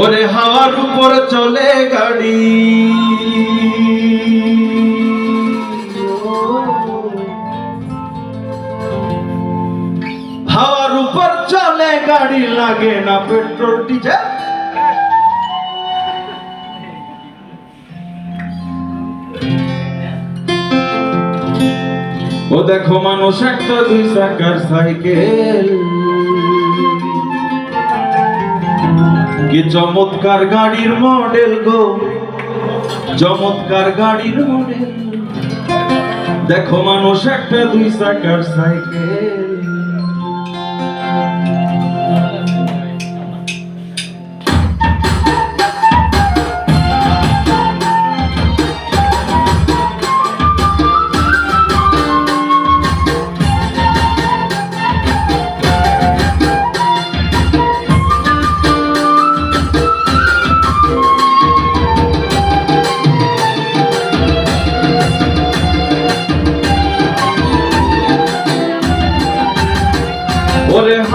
ওরে হাওয়ার উপর চলে গাড়ি। হাওয়ার উপর চলে গাড়ি লাগে না পেট্রোল, ডিজেল। ও দেখো মানুষ একটা দুই চাকার সাইকেল। কি চমৎকার গাড়ির মডেল গো? চমৎকার গাড়ির মডেল। দেখো মানুষ একটা দুই চাকার সাইকেল।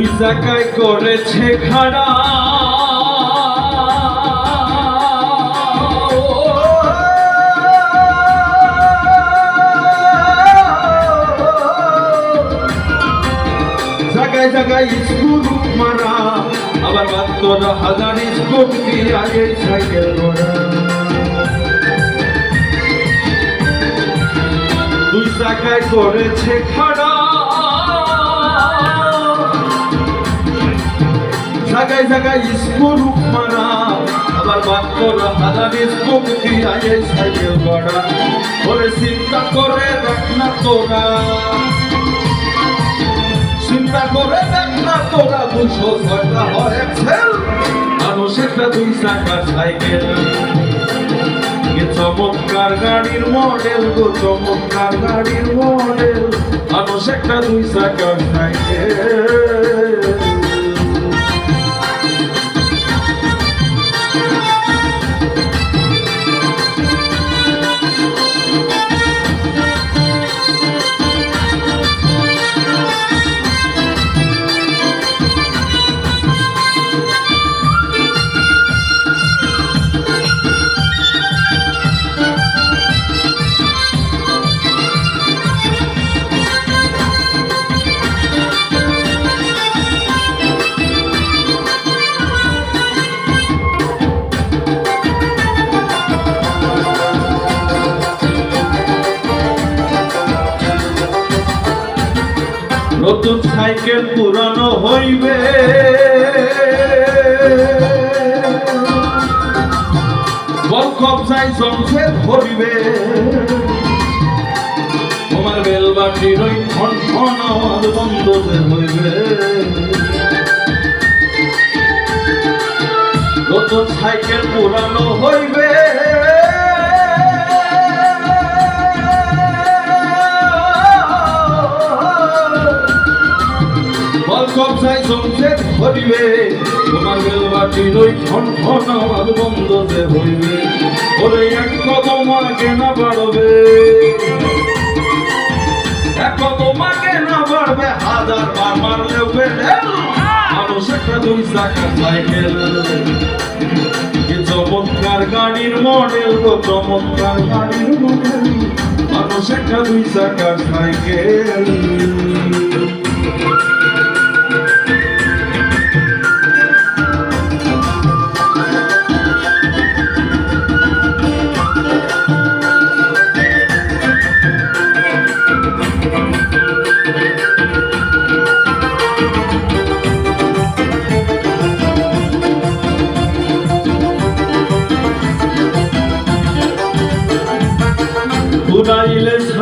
দুই চাকায় করেছে খাড়া। জায়গায় জায়গায় স্কুল মারা, আবার মাত্র হাজার স্কুল আগে সাইকেল ঘোড়া দুই চাকায় করেছে খাড়া। জায়গায় জায়গায় স্কুল মারা আবার বাক্যর হাজার স্কুল দিয়ে সাইকেল গড়া। বলে, চিন্তা করে দেখ না তোরা। চিন্তা করে দেখ না তোরা দুশো ছয়টা হয়েছে মানুষ একটা দুই চাকার সাইকেল। চমৎকার গাড়ির মডেল গো, চমৎকার গাড়ির মডেল। মানুষ একটা দুই চাকার সাইকেল। নতুন সাইকেল পুরানো হইবে। ধরিবে তোমার হইবে। নতুন সাইকেল পুরানো হইবে। জমছে ধরিবে তোমার বেলবাটির ওই ঠন ঠন আওয়াজ বন্ধ যে হইবে। ওরে এক কদম আগে না বাড়বে। এক কদম আগে না বাড়বে, হাজার বার মারলেও বেড়ে মানুষ একটা দুই চাকা সাইকেল। কি চমৎকার গাড়ির মডেল তো চমৎকার গাড়ির মডেল। মানুষ একটা দুই চাকার সাইকেল।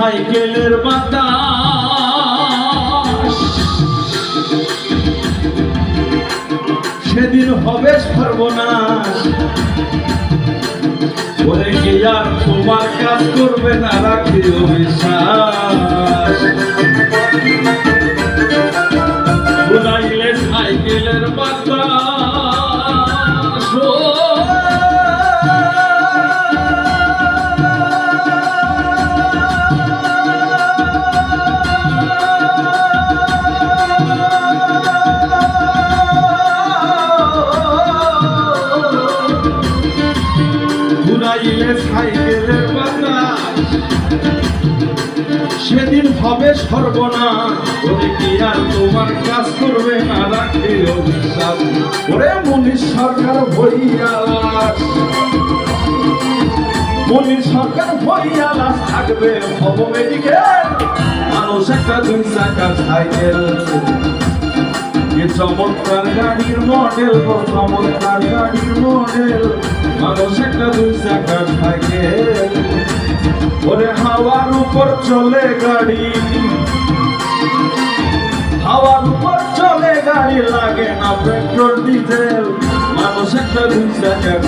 সাইকেলের বাতাস। সেদিন হবে সর্বনাশ। বলে কি আর তোমার কাজ করবে না রাখি বিশ্বাস সেদিন হবে সর্বনাশ কাজ করবে না রাখে ওরে মনীষ সরকার মনীষ সরকার ভইয়ালাস থাকবে মেডিকেল মানুষ একটা দুই চাকার সাইকেল। এ চমৎকার গাড়ির মডেল গো চমৎকার গাড়ির মডেল মানুষ একটা দুই চাকার সাইকেল ওরে হাওয়ার উপর চলে গাড়ি। হাওয়ার উপর চলে গাড়ি লাগে না পেট্রোল, ডিজেল। মানুষ একটা দুই চাকার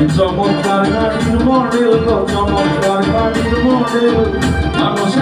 এই চমৎকার গাড়ির মডেল চমৎকার গাড়ির মডেল মানুষ